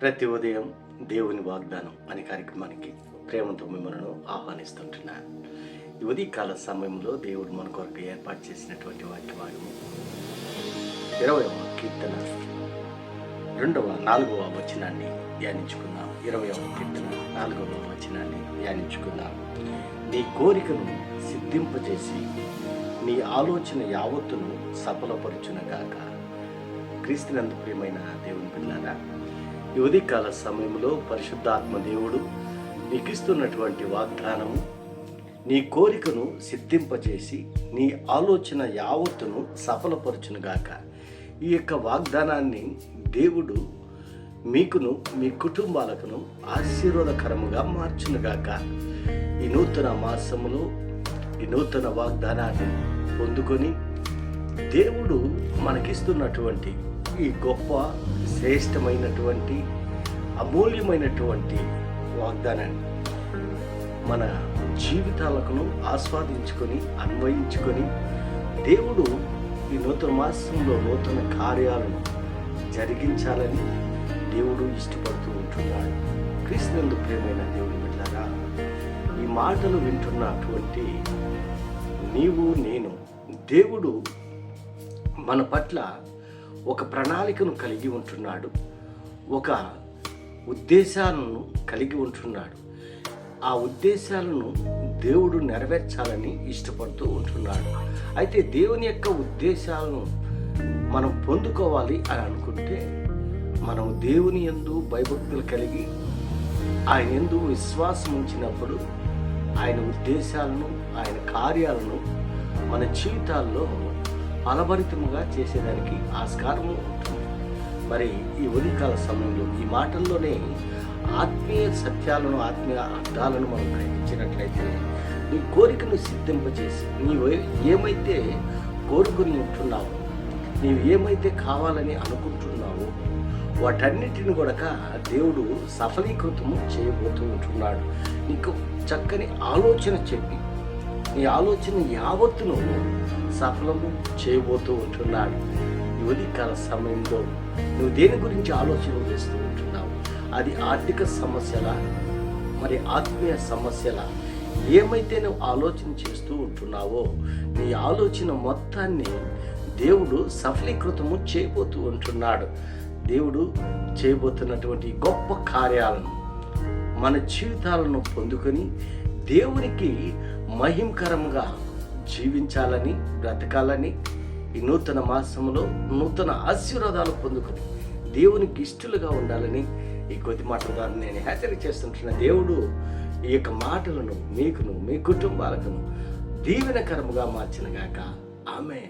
ప్రతి ఉదయం దేవుని వాగ్దానం అనే కార్యక్రమానికి ప్రేమతో మిమ్మల్ని ఆహ్వానిస్తుంటున్నాను. ఈ ఉదయకాల సమయంలో దేవుడు మన కొరకు ఏర్పాటు చేసినటువంటి వాక్య భాగము ఇరవై కీర్తన. రెండవ నాలుగవ వచనాన్ని ధ్యానించుకుందాం. ఇరవై కీర్తన నాలుగవ వచనాన్ని ధ్యానించుకుందాం. నీ కోరికను సిద్ధింపజేసి నీ ఆలోచన యావత్తును సఫలపరుచునగాక. క్రీస్తునందు ప్రియమైన దేవుని పిల్లారా ఈ ఉదయకాల సమయంలో పరిశుద్ధాత్మ దేవుడు నీకు ఇస్తున్నటువంటి వాగ్దానము నీ కోరికను సిద్ధింపజేసి నీ ఆలోచన యావత్తును సఫలపరచునుగాక ఈ యొక్క వాగ్దానాన్ని దేవుడు మీకును మీ కుటుంబాలకును ఆశీర్వాదకరముగా మార్చునుగాక ఈ నూతన మాసములో ఈ నూతన వాగ్దానాన్ని పొందుకొని దేవుడు మనకిస్తున్నటువంటి ఈ గొప్ప శ్రేష్టమైనటువంటి అమూల్యమైనటువంటి వాగ్దానాన్ని మన జీవితాలకును ఆస్వాదించుకొని అన్వయించుకొని దేవుడు ఈ నూతన మాసంలో నూతన కార్యాలను జరిగించాలని దేవుడు ఇష్టపడుతూ ఉంటున్నాడు. క్రీస్తునందు ప్రేమైన దేవుడు బిడ్డలారా ఈ మాటలు వింటున్నటువంటి నీవు నేను దేవుడు మన పట్ల ఒక ప్రణాళికను కలిగి ఉంటున్నాడు. ఒక ఉద్దేశాలను కలిగి ఉంటున్నాడు. ఆ ఉద్దేశాలను దేవుడు నెరవేర్చాలని ఇష్టపడుతూ ఉంటున్నాడు. అయితే దేవుని యొక్క ఉద్దేశాలను మనం పొందుకోవాలి అని అనుకుంటే మనం దేవుని ఎందు భయభక్తులు కలిగి ఆయన ఎందు విశ్వాసం ఉంచినప్పుడు ఆయన ఉద్దేశాలను ఆయన కార్యాలను మన జీవితాల్లో ఫలభరితముగా చేసేదానికి ఆస్కారము ఉంటుంది. మరి ఈ ఉదయకాల సమయంలో ఈ మాటల్లోనే ఆత్మీయ సత్యాలను ఆత్మీయ అర్థాలను మనం గ్రహించినట్లయితే నీ కోరికను సిద్ధింపజేసి నీవు ఏమైతే కోరుకుని ఉంటున్నావు నీవు ఏమైతే కావాలని అనుకుంటున్నావో వాటన్నిటిని కూడా దేవుడు సఫలీకృతము చేయబోతూ ఉంటున్నాడు. నీకు చక్కని ఆలోచన చెప్పి నీ ఆలోచన యావత్తును సఫలము చేయబోతూ ఉంటున్నాడు. యువతి ఉదయకాల సమయంలో నువ్వు దేని గురించి ఆలోచన చేస్తూ ఉంటున్నావు? అది ఆర్థిక సమస్యల? మరి ఆత్మీయ సమస్యల? ఏమైతే నువ్వు ఆలోచన చేస్తూ ఉంటున్నావో నీ ఆలోచన మొత్తాన్ని దేవుడు సఫలీకృతము చేయబోతూ ఉంటున్నాడు. దేవుడు చేయబోతున్నటువంటి గొప్ప కార్యాలను మన జీవితాలను పొందుకొని దేవునికి మహిమకరంగా జీవించాలని బ్రతకాలని ఈ నూతన మాసంలో నూతన ఆశీర్వాదాలు పొందుకొని దేవునికి ఇష్టలుగా ఉండాలని ఈ కొద్ది మాటల ద్వారా నేను హెచ్చరిక చేస్తుంటున్న దేవుడు ఈ యొక్క మాటలను మీకును మీ కుటుంబాలకును దీవెనకరముగా మార్చినగాక ఆమె